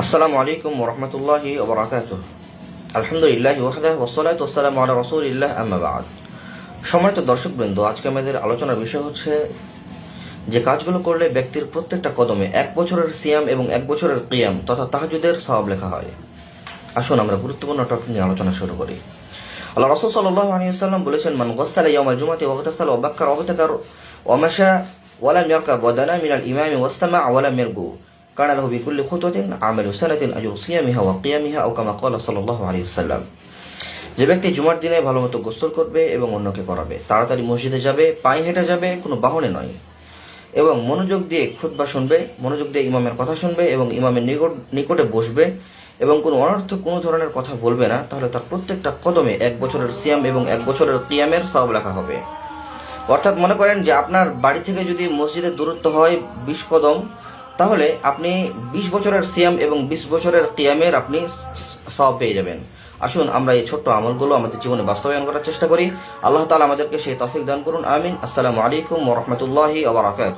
আসসালামু আলাইকুম ওরহমতুল্লাহি ওবরাকাত আলহামদুলিল্লাহ ওয়াহদাহ ওসলাত ওসালাম আলা রসুলিল্লাহ, আম্মা বাদ। সম্মানিত দর্শকবৃন্দ, আজকে আমাদের আলোচনার বিষয় হচ্ছে যে কাজগুলো করলে ব্যক্তির প্রত্যেকটা কদমে এক বছরের সিয়াম এবং এক বছরের কিয়াম তথা তাহাজুদের সওয়াব লেখা হয়। আসুন আমরা গুরুত্বপূর্ণ টপিক নিয়ে আলোচনা শুরু করি। আল্লাহ রসুল সাল্লাহ আলিয়াল্লাম বলেছেন, মান গসালা ইয়ামাল জুমাতে ওয়াগতাসাল ওয়াবাক্কার ওয়াবতাকার ওয়ামাশা ওয়ালাম ইয়ারকাব ওয়াদানা মিনাল ইমামি ওয়াস্তামা ওয়ালাম ইয়ারগু। কান lahu বিকুল্লি খুতওয়াতিন আমালু সানাতিন আজরু সিয়ামিহা ওয়া কিয়ামিহা আও কামা ক্বালা সাল্লাল্লাহু আলাইহি ওয়াসাল্লাম যে ব্যক্তি জুমার দিনে ভালোমতো গোসল করবে এবং অন্যকে করাবে, তাড়াতাড়ি মসজিদে যাবে, পায়ে হেঁটে যাবে, কোনো বাহনে নয়। এবং মনোযোগ দিয়ে খুতবা শুনবে, মনোযোগ দিয়ে ইমামের কথা শুনবে এবং ইমামের নিকট নিকটে বসবে এবং কোনো অনর্থ কোনো ধরনের কথা বলবে না, তাহলে তার প্রত্যেকটা কদমে এক বছরের সিয়াম এবং এক বছরের কিয়ামের সব লেখা হবে। অর্থাৎ মনে করেন যে আপনার বাড়ি থেকে যদি মসজিদের দূরত্ব হয় বিশ কদম তাহলে আপনি বিশ বছরের সিয়াম এবং বিশ বছরের কিয়ামের আপনি সব পেয়ে যাবেন। আসুন, আমরা এই ছোট্ট আমলগুলো আমাদের জীবনে বাস্তবায়ন করার চেষ্টা করি। আল্লাহ তালা আমাদেরকে সেই তফিক দান করুন। আমিন। আসসালামু আলাইকুম ওরহমতুল্লাহি আবরাকাত